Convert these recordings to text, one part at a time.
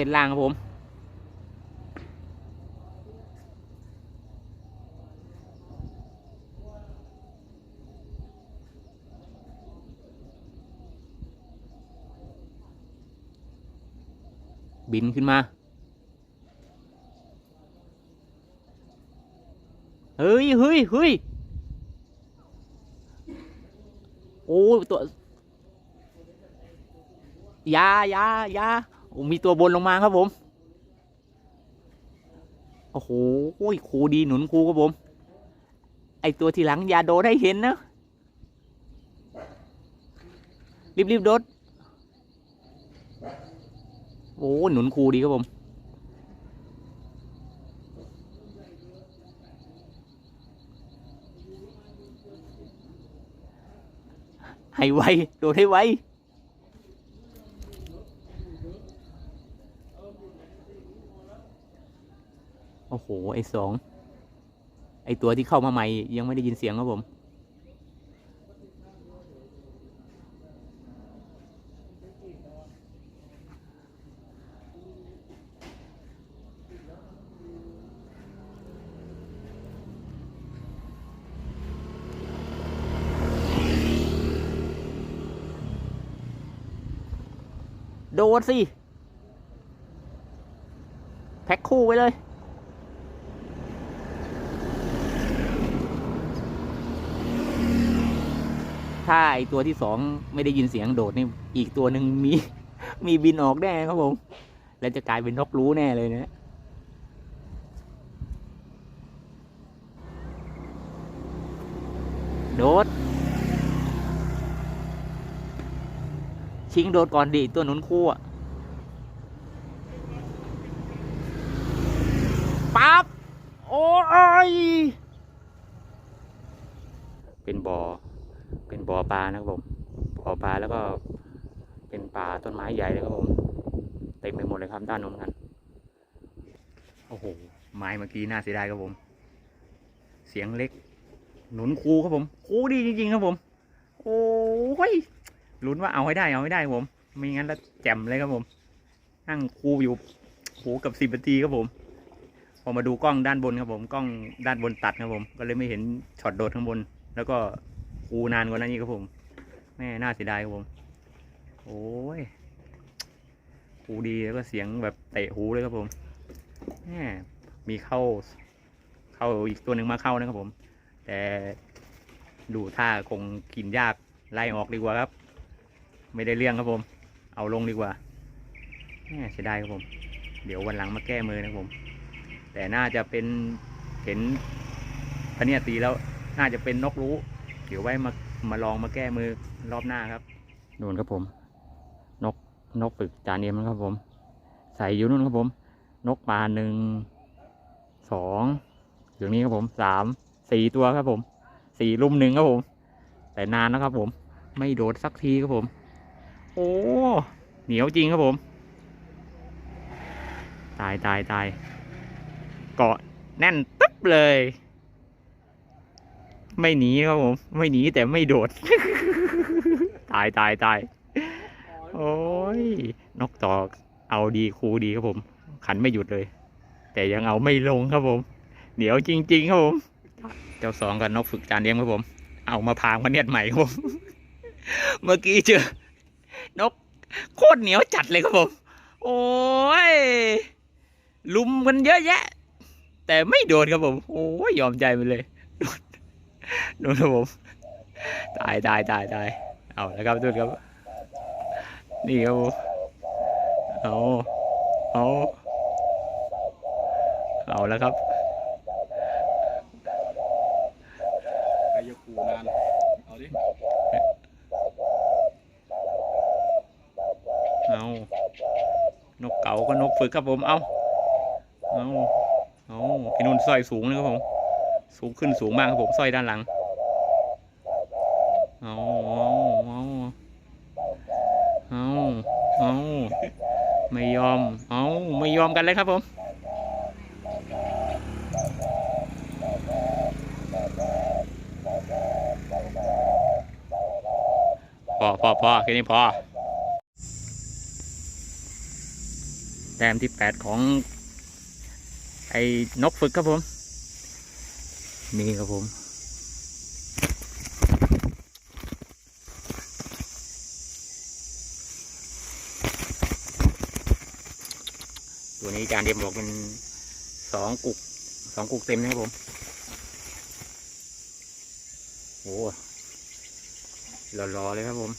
ส้นล่างครับผมบินขึ้นมา เฮ้ยเฮ้ยเฮ้ยโอ้ตัว ยายายา มีตัวบนลงมาครับผม โอ้โหครูดีหนุนครูครับผม ไอตัวทีหลังอย่าโดนให้เห็นนะรีบๆโดดโอ้หนุนครูดีครับผม ให้ไวโดดให้ไว โอ้โห ไอ สองไอตัวที่เข้ามาใหม่ยังไม่ได้ยินเสียงครับผม โดดสิ แพ็คคู่ไว้เลย ถ้าไอตัวที่สองไม่ได้ยินเสียงโดดนี่อีกตัวหนึ่งมีมีบินออกแน่ครับผม แล้วจะกลายเป็นนกรู้แน่เลยนะโดด ชิงโดดก่อนดิตัวนุนคู่อะปั๊บ โอ้ย เป็นบ่อ เป็นบ่อปลานะครับผมบ่อปลาแล้วก็เป็นป่าต้นไม้ใหญ่เลยครับผมเต็มไปหมดเลยครับด้านโน้นกันโอ้โหไม้เมื่อกี้น่าเสียดายครับผม เสียงเล็ก หนุนคูครับผมคูดีจริงๆครับผม โอ้ยลุ้นว่าเอาให้ได้เอาให้ได้ผมไม่งั้นแล้วแจ่มเลยครับผม นั่งคูอยู่โหกับสิบนาทีครับผมพอมาดูกล้องด้านบนครับผม กล้องด้านบนตัดครับผม ก็เลยไม่เห็นช็อตโดดข้างบน แล้วก็ คูนานกว่านั้นอีกครับผม แม่น่าเสียดายครับผม โอ้ยคูดีแล้วก็เสียงแบบเตะหูเลยครับผมแม่มีเข้า เข้าอีกตัวหนึ่งมาเข้านะครับผม แต่ดูท่าคงกินยากไล่ออกดีกว่าครับ ไม่ได้เรื่องครับผม เอาลงดีกว่าแหมเสียดายครับผม เดี๋ยววันหลังมาแก้มือนะครับผม แต่น่าจะเป็นเห็นพะเนียตีแล้วน่าจะเป็นนกรู้ เดี๋ยวไว้มามาลองมาแก้มือรอบหน้าครับนู่นครับผม นกนกปึกจานเอ็มนครับผม ใส่อยู่นู่นครับผม นกปลาหนึ่งสองอย่างนี้ครับผมสามสี่ตัวครับผมสี่ลุมหนึ่งครับผม แต่นานแล้วครับผม ไม่โดดสักทีครับผม โอ้เหนียวจริงครับผม ตายตายตายเกาะแน่นตึ๊บเลย ไม่หนีครับผม ไม่หนีแต่ไม่โดด ตายตายตาย โอ้ย นกต่อเอาดีครูดีครับผม ขันไม่หยุดเลย แต่ยังเอาไม่ลงครับผมเหนียวจริง ๆ ครับผม เจ้าสองกับนกฝึกจานเลี้ยงครับผม เอามาพางมาเนียดใหม่ครับผม เมื่อกี้เจอนกโคตรเหนียวจัดเลยครับผม โอ้ย ลุมกันเยอะแยะ แต่ไม่โดนครับผม โอ้ยยอมใจไปเลย ดนครับผมตายตายตายตายเอาแล้วครับทุกคนครับ นี่ครับผมเอาเอาเอาแล้วครับใครจะขู่นานเอาดิเอานกเก๋าก็นกฝึกครับผมเอาเอาเอาพี่นุ่นสร้อยสูงนะครับผม สูงขึ้นสูงมากครับผมสร้อยด้านหลังเอาเอาเอาเอาเอาไม่ยอม เอาไม่ยอมกันเลยครับผมพอพอพอแค่นี้พอ แต้มที่แปดของ ไอ้นกฝึกครับผม นี่ครับผม ตัวนี้จานเดียมบอกเป็นสองกุกสองกุกเต็มนะครับผมโอ้รอๆเลยครับผม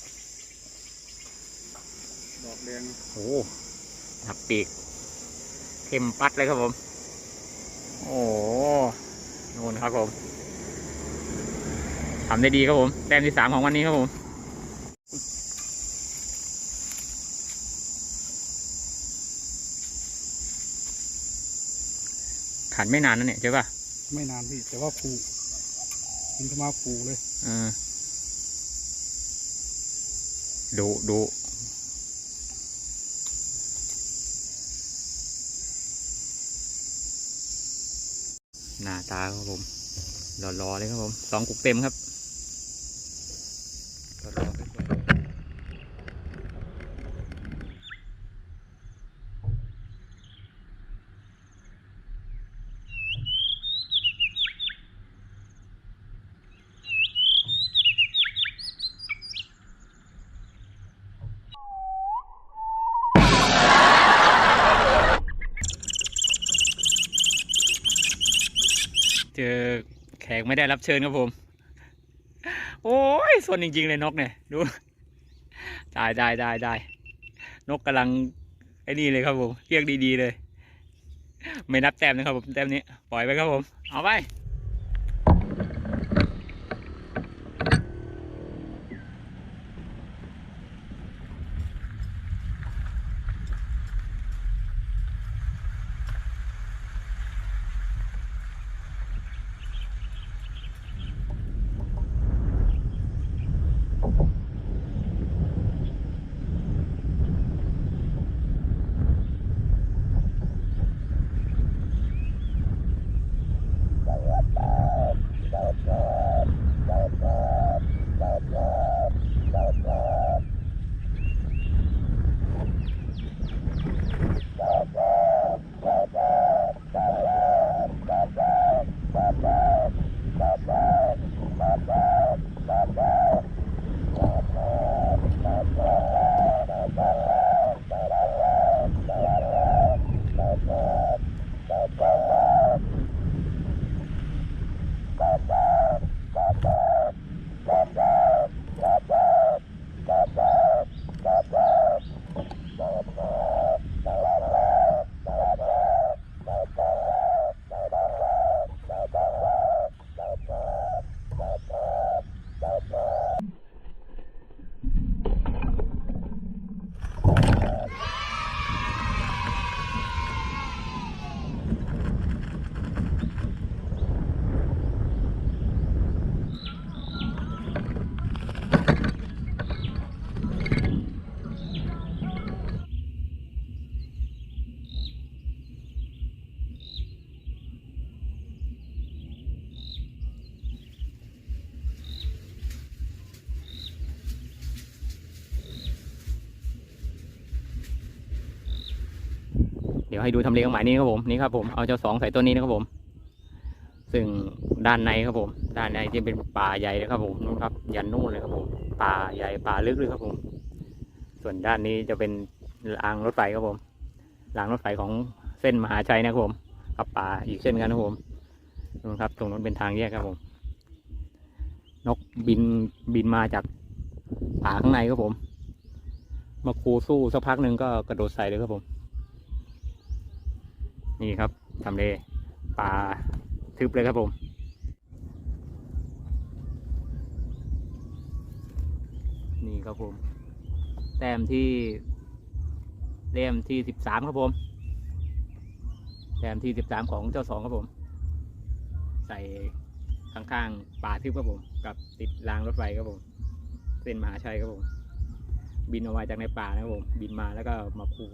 ดอกแดงโอ้หักปีกเข้มปัดเลยครับผม โอ้ นู่นครับผมทำได้ดีครับผมแต้มที่สามของวันนี้ครับผมขันไม่นานนั่นเนี่ยใช่ป่ะไม่นานพี่ แต่ว่าผูกินเข้ามาผูเลยเออดูดูหน้า ตาครับผมหล่อๆเลยครับผมสองกุกเต็มครับรอๆไปก่อนเจอแขก ไม่ได้รับเชิญครับผม โอ้ยส่วนจริง ๆ เลยนกเนี่ย ดูได้ได้ได้ได้นกกำลังไอ้นี่เลยครับผมเรียกดีๆเลย ไม่นับแต้มนะครับผมแต้มนี้ ปล่อยไปครับผม เอาไป ยวให้ดูทำเลของหมายนี้ครับผมนี่ครับผมเอาเจ้าสองใส่ตัวนี้นะครับผม ซึ่งด้านในครับผม ด้านในจะเป็นป่าใหญ่เลยครับผมนู่นครับยันนู่นเลยครับผมป่าใหญ่ป่าลึกเลยครับผม ส่วนด้านนี้จะเป็นรางรถไฟครับผมรางรถไฟของเส้นมหาชัยนะครับผมกับป่าอีกเส้นกันนะครับผมนู่นครับ ตรงนั้นเป็นทางแยกครับผม นกบินบินมาจากป่าข้างในครับผม มาคูสู้สักพักหนึ่งก็กระโดดใส่เลยครับผม นี่ครับทำเลป่าทึบเลยครับผม นี่ครับผม แต้มที่เล่มที่สิบสามครับผมแต้มที่สิบสามของเจ้าสองครับผม ใส่ข้างๆป่าทึบครับผม กับติดรางรถไฟครับผม เส้นมหาชัยครับผม บินออกมาจากในป่านะครับผม บินมาแล้วก็มาคู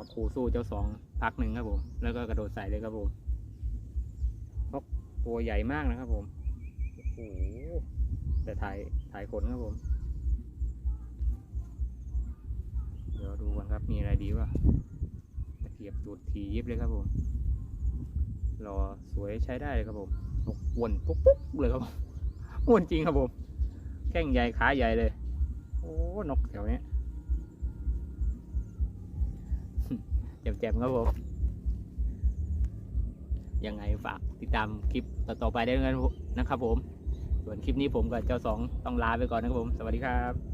มาคูสู้เจ้าสองพักหนึ่งครับผม แล้วก็กระโดดใส่เลยครับผมนกตัวใหญ่มากนะครับผมโอ้โหแต่ถ่ายถ่ายขนครับผม เดี๋ยวดูกันครับมีอะไรดีวะต่เหยียบตูดทียิบเลยครับผมรอสวยใช้ได้เลยครับผมนกวนปุ๊กปุ๊กเลยครับผมอ้วนจริงครับผม แข้งใหญ่ขาใหญ่เลย โอ้นกแถวเนี้ แจ่มๆครับผม ยังไงฝากติดตามคลิปต่อๆไปได้ด้วยกันนะครับผม ส่วนคลิปนี้ผมกับเจ้าสองต้องลาไปก่อนนะครับผม สวัสดีครับ